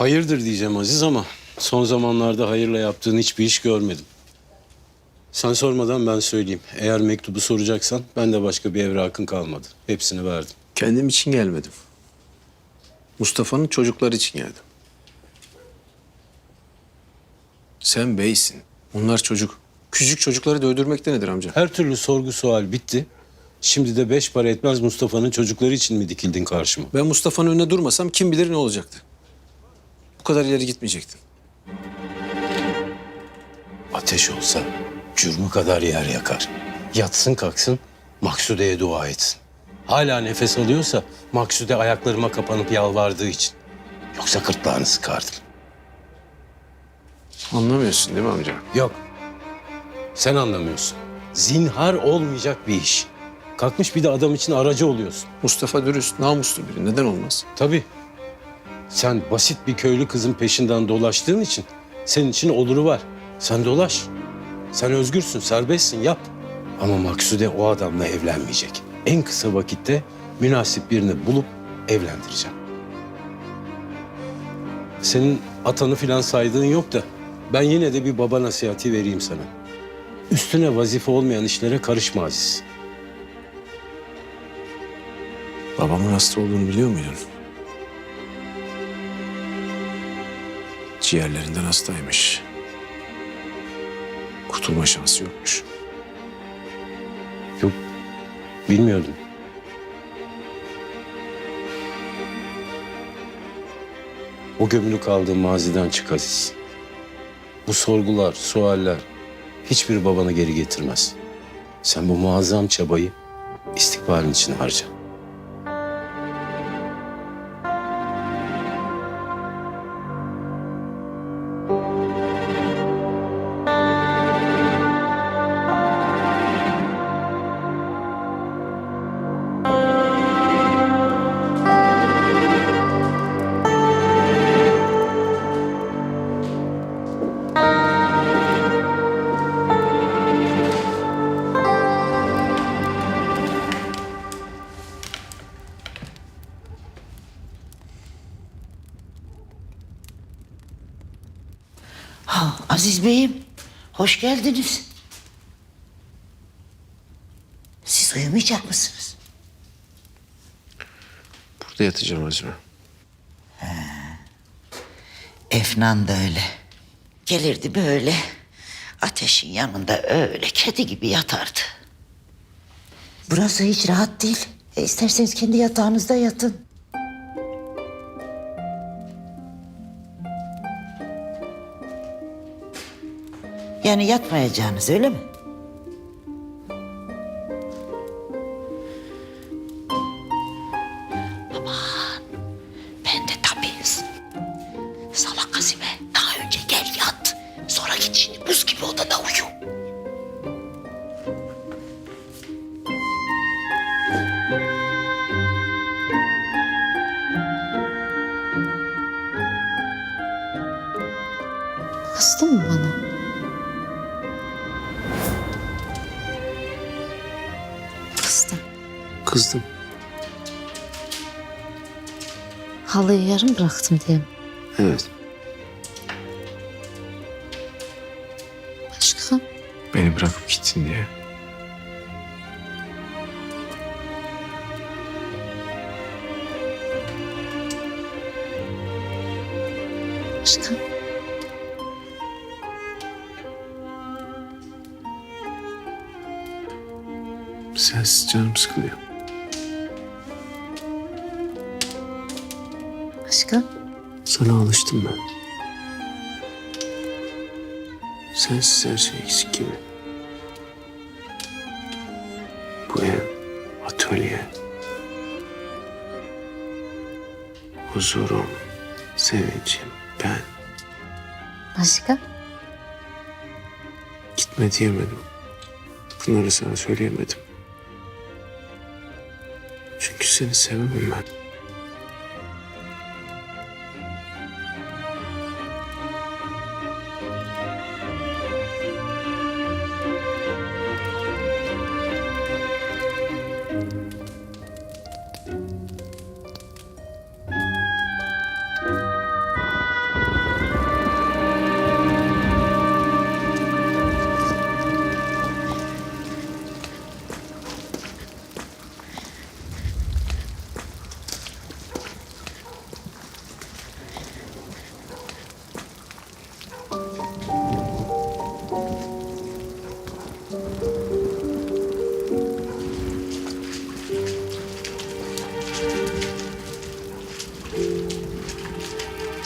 Hayırdır diyeceğim Aziz ama son zamanlarda hayırla yaptığın hiçbir iş görmedim. Sen sormadan ben söyleyeyim. Eğer mektubu soracaksan ben de başka bir evrakın kalmadı. Hepsini verdim. Kendim için gelmedim. Mustafa'nın çocukları için geldim. Sen beysin. Onlar çocuk. Küçücük çocukları da öldürmek de nedir amca? Her türlü sorgu sual bitti. Şimdi de beş para etmez Mustafa'nın çocukları için mi dikildin karşıma? Ben Mustafa'nın önüne durmasam kim bilir ne olacaktı. Bu kadar ileri gitmeyecektin. Ateş olsa cürmü kadar yer yakar. Yatsın kalksın Maksude'ye dua etsin. Hala nefes alıyorsa Maksude ayaklarıma kapanıp yalvardığı için. Yoksa gırtlağını sıkardım. Anlamıyorsun değil mi amca? Yok. Sen anlamıyorsun. Zinhar olmayacak bir iş. Kalkmış bir de adam için aracı oluyorsun. Mustafa dürüst, namuslu biri. Neden olmaz? Tabii. Sen basit bir köylü kızın peşinden dolaştığın için senin için oluru var. Sen dolaş. Sen özgürsün, serbestsin, yap. Ama Maksude o adamla evlenmeyecek. En kısa vakitte münasip birini bulup evlendireceğim. Senin atanı filan saydığın yok da ben yine de bir baba nasihati vereyim sana. Üstüne vazife olmayan işlere karışma Aziz. Babamın hasta olduğunu biliyor muydun? Ciğerlerinden hastaymış. Kurtulma şansı yokmuş. Yok, bilmiyordum. O gömülü kaldığın maziden çık Aziz. Bu sorgular, sualler hiçbir babanı geri getirmez. Sen bu muazzam çabayı istikbalin için harca. Aziz Bey'im, hoş geldiniz. Siz uyumayacak mısınız? Burada yatacağım Azime. Efnan da öyle. Gelirdi böyle. Ateşin yanında öyle kedi gibi yatardı. Burası hiç rahat değil. E, isterseniz kendi yatağınızda yatın. Yani yatmayacağınız öyle mi? Aman ben de tabii Salak Azime daha önce gel yat. Sonra git şimdi buz gibi odada uyu. Kızdın mı bana? Kızdım. Halıyı yarım bıraktım diye mi? Evet. Başka? Beni bırakıp gittin diye. Başka? Sensiz canım sıkılıyor. Başka? Sana alıştım ben. Sensiz her şey eksik gibi. Bu ev, atölye. Huzurum, sevincim, ben. Başka? Gitme diyemedim. Bunları sana söyleyemedim. Çünkü seni sevemem ben.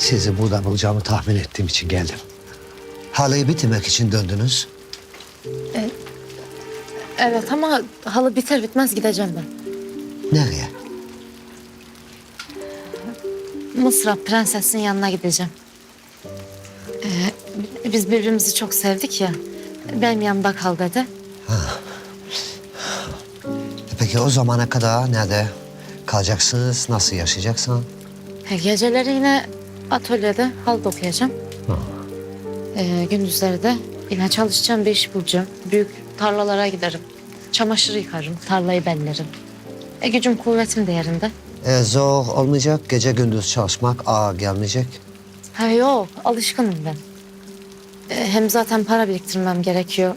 Sizi burada bulacağımı tahmin ettiğim için geldim. Halıyı bitirmek için döndünüz. Evet ama halı biter bitmez gideceğim ben. Nereye? Mısır'a prensesin yanına gideceğim. Ee, biz birbirimizi çok sevdik ya. Benim yanımda kal dedi. E Peki o zamana kadar nerede kalacaksınız? Nasıl yaşayacaksın? He, geceleri yine atölyede halı dokuyacağım. Ee, gündüzleri de yine çalışacağım bir iş bulacağım. Büyük tarlalara giderim. Çamaşır yıkarım, tarlayı bellerim. E, gücüm kuvvetim de yerinde. E, zor olmayacak. Gece gündüz çalışmak ağır gelmeyecek. Ha yok, alışkınım ben. Ee, hem zaten para biriktirmem gerekiyor.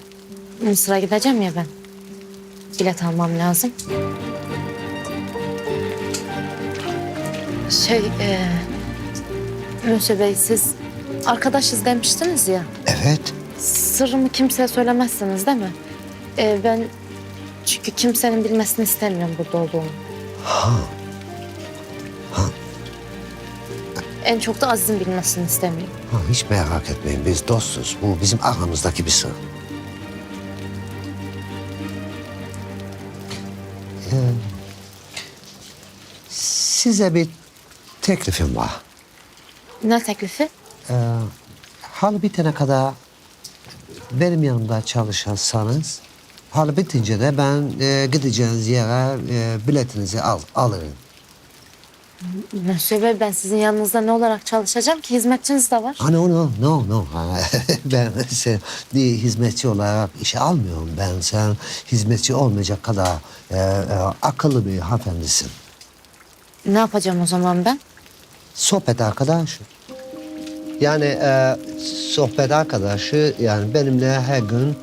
Mısır'a gideceğim ya ben. Bilet almam lazım. Şey, e, Mösyö Bey siz arkadaşız demiştiniz ya. Evet. Sırrımı kimseye söylemezsiniz değil mi? Ee, ben çünkü kimsenin bilmesini istemiyorum burada olduğumu. En çok da Aziz'in bilmesini istemiyorum. Ha, hiç merak etmeyin. Biz dostuz. Bu bizim aramızdaki bir sır. Ee, size bir teklifim var. Ne teklifi? Ee, hal bitene kadar benim yanımda çalışırsanız, hal bitince de ben e, gideceğiniz yere e, biletinizi al, alırım. Mösyö Bey ben sizin yanınızda ne olarak çalışacağım ki hizmetçiniz de var. Ha, no, no, no, no. Ben seni bir hizmetçi olarak işe almıyorum. Ben sen hizmetçi olmayacak kadar e, e, akıllı bir hanımefendisin. Ne yapacağım o zaman ben? Sohbet arkadaşı. Yani e, sohbet arkadaşı yani benimle her gün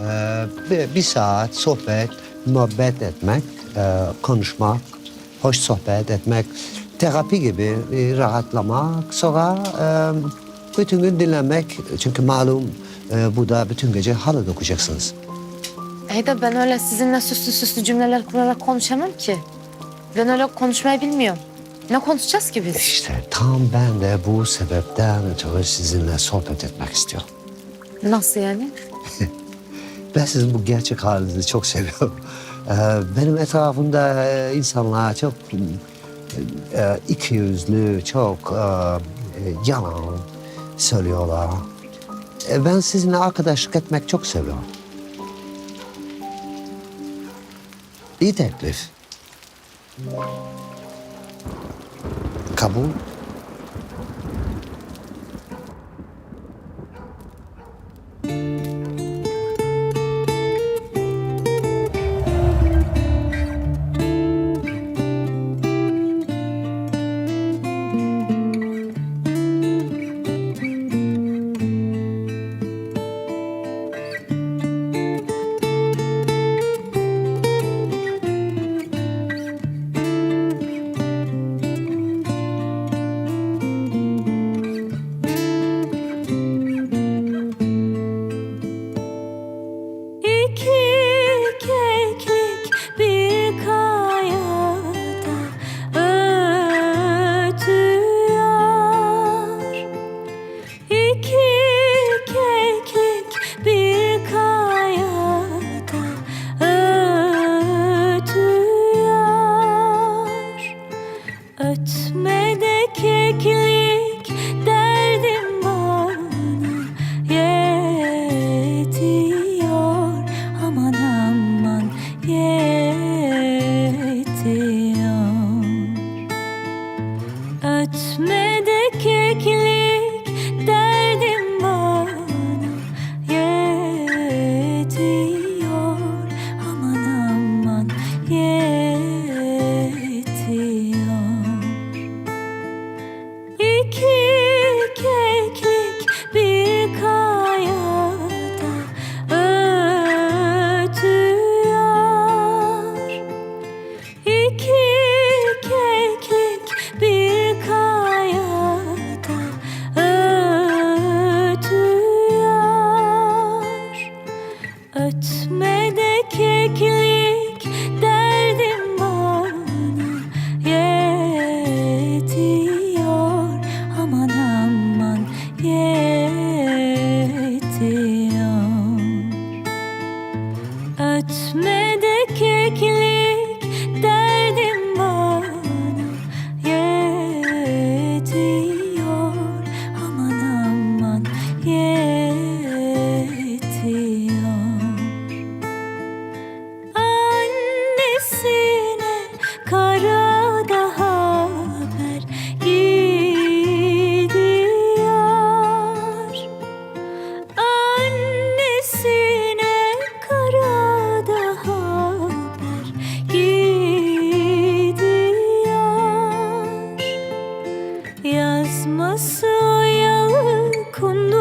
e, bir, bir saat sohbet, muhabbet etmek, e, konuşmak, hoş sohbet etmek, terapi gibi bir rahatlamak. Sonra e, bütün gün dinlenmek. Çünkü malum e, burada bütün gece halı dokuyacaksınız. İyi ben öyle sizinle süslü süslü cümleler kurarak konuşamam ki. Ben öyle konuşmayı bilmiyorum. Ne konuşacağız ki biz? İşte tam ben de bu sebepten ötürü sizinle sohbet etmek istiyorum. Nasıl yani? Ben sizin bu gerçek halinizi çok seviyorum. Ee, benim etrafımda e, insanlar çok e, iki yüzlü, çok e, e, yalan söylüyorlar. E, ben sizinle arkadaşlık etmek çok seviyorum. İyi teklif. acabou. Yazması yalı kunduz.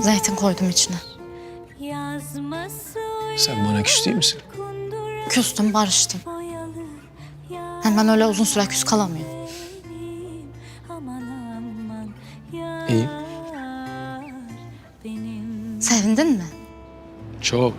Zeytin koydum içine. Sen bana küs değil misin? Küstüm, barıştım. Yani ben öyle uzun süre küs kalamıyorum. İyi. Sevindin mi? Çok.